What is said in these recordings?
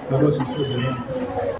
संस्थेचे अध्यक्ष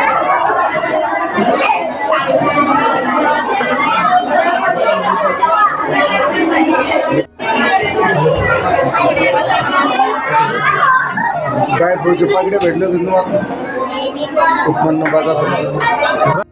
काय पुढचे पाकिटे भेटले होते. तुम्हाला उत्पन्न बाजार दुकानांनी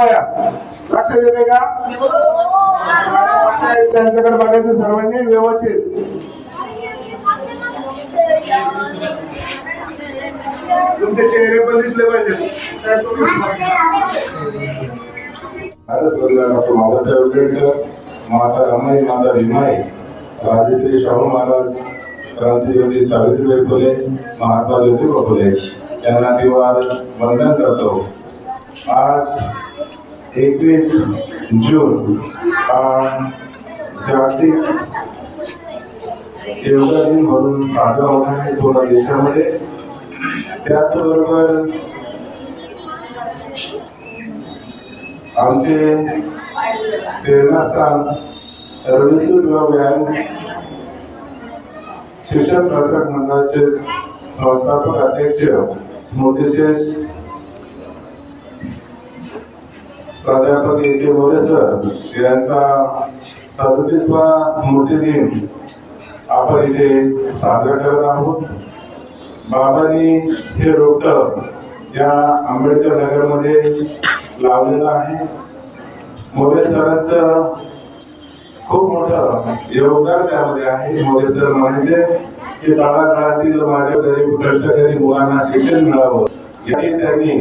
वया लक्ष देते का? त्यांच्याकडे बघायचं सर्वांनी व्यवस्थित. तुमचे चेहरे पण दिसले पाहिजे माता रमाई माता भीमाई राजश्री शाहू महाराज क्रांतिज्योती सावित्रीबाई फुले महात्मा ज्योतिबा फुले यांना दिवार वंदन करतो. आज एकवीस जून जागतिक योगा दिन म्हणून साजरा होत आहे पूर्ण देशामध्ये. त्याचबरोबर आमचे प्रेरणास्थान रविसूर युवा व्यायाम शिक्षण प्रसारक मंडळाचे संस्थापक अध्यक्ष स्मृतिशेष प्राध्यापक ए के मोरे सर यांचा सदतीसवा स्मृती दिन आपण इथे साजरा करत आहोत. बाबांनी हे रोपट या आंबेडकर नगरमध्ये लावलेलं आहे. मोरे सरांचं खूप मोठं योगदान त्यामध्ये आहे. मोरे सर म्हणजे की तळागाळातील माझ्या गरीब कष्टकरी मुलांना शिक्षण मिळावं. त्यांनी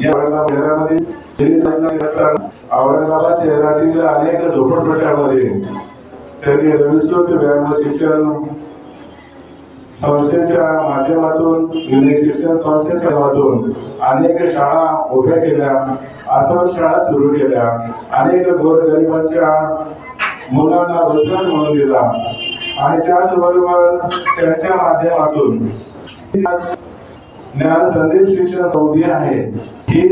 या औरंगाबाद शहरामध्ये औरंगाबाद शहरातील अनेक झोपडपट्ट्यामध्ये त्यांनी रविस्तृत व्यायाम शिक्षण संस्थेच्या माध्यमातून शिक्षण संस्थेच्या माध्यमातून अनेक शाळा उभ्या केल्या आश्रम शाळा सुरू केल्या अनेक गोरगरिबांच्या मुलांना रोजगार म्हणून दिला आणि त्याचबरोबर त्यांच्या माध्यमातून ज्ञान संदेश शिक्षण संधी आहे. ही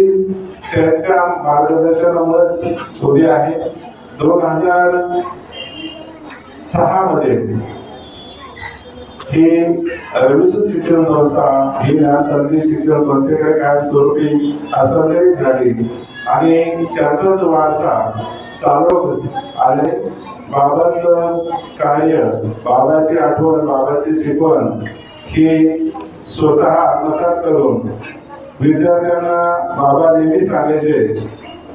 त्यांच्या मार्गदर्शनामुळेच उभी आहे. दोन हजार सहा मध्ये ही रविसूत शिक्षण संस्था ही ज्ञानसंधी शिक्षण संस्थेकडे काय स्वरूपी हस्तांतरित झाली. आणि त्याचाच वारसा चालू आले बाबाचं कार्य बाबाची आठवण बाबाची शिकवण ही स्वतः आत्मसात करून विद्यार्थ्यांना बाबा नेहमी सांगायचे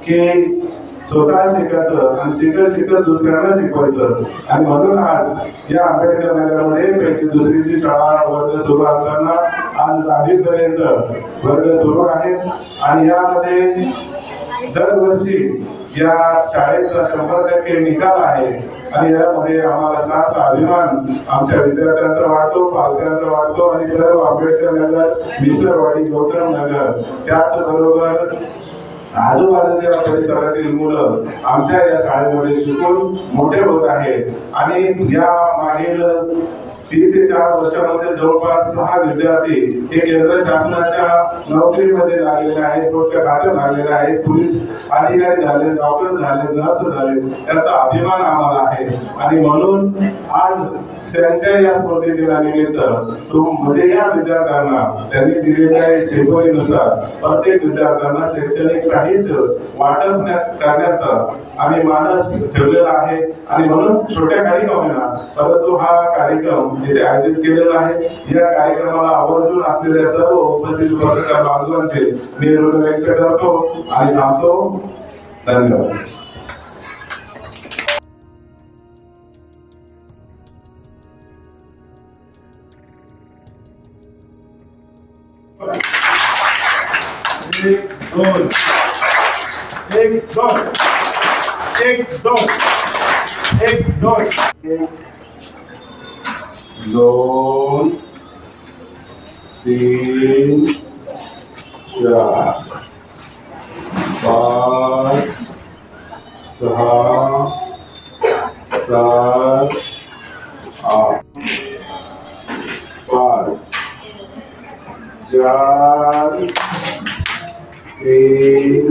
की स्वतः शिकायचं आणि शिकत शिकत दुसऱ्यांना शिकवायचं. आणि म्हणून आज या आंबेडकर नगरामध्ये पैकी दुसरीची शाळा वर्ग सुरू असताना आज दहावी पर्यंत वर्ग सुरू आहेत आणि यामध्ये दरवर्षी या शाळेचा शंभर टक्के निकाल आहे आणि यामध्ये आम्हाला सात अभिमान आमच्या विद्यार्थ्यांचा वाटतो पालकांचा वाटतो आणि सर्व आंबेडकर नगर मिसरवाडी गौतम नगर त्याचबरोबर आजूबाजूच्या परिसरातील मुलं आमच्या या शाळेमध्ये शिकून मोठे होत आहेत. आणि या मागील तीन ते चार वर्षामध्ये जवळपास सहा विद्यार्थी हे केंद्र शासनाच्या नोकरीमध्ये लागलेले आहेत कोणत्या खात्यात लागलेले आहेत पोलीस अधिकारी झाले डॉक्टर झाले नर्स झाले त्याचा अभिमान आम्हाला आहे. आणि म्हणून आज त्यांच्या या स्पर्धेला निमित्त म्हणजे या विद्यार्थ्यांना त्यांनी दिलेल्या शिकवणीनुसार प्रत्येक विद्यार्थ्यांना शैक्षणिक साहित्य वाटप करण्याचा आम्ही मानस ठेवलेला आहे. आणि म्हणून छोट्या काही का होईना परंतु हा कार्यक्रम इथे आयोजित केलेलं आहे. या कार्यक्रमाला आवर्जून असलेल्या सर्व उपस्थित पत्रकार बांधवांचे मी हृदय व्यक्त करतो आणि थांबतो. धन्यवाद. एक दोन एक दोन. एक दोन. एक दोन. दोन तीन चार पाच सहा सात आठ पाच चार तीन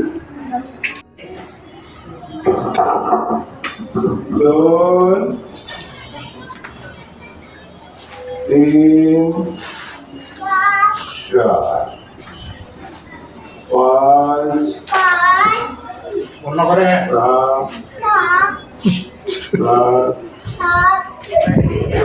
तीन चार पाच पूर्ण करे सहा सात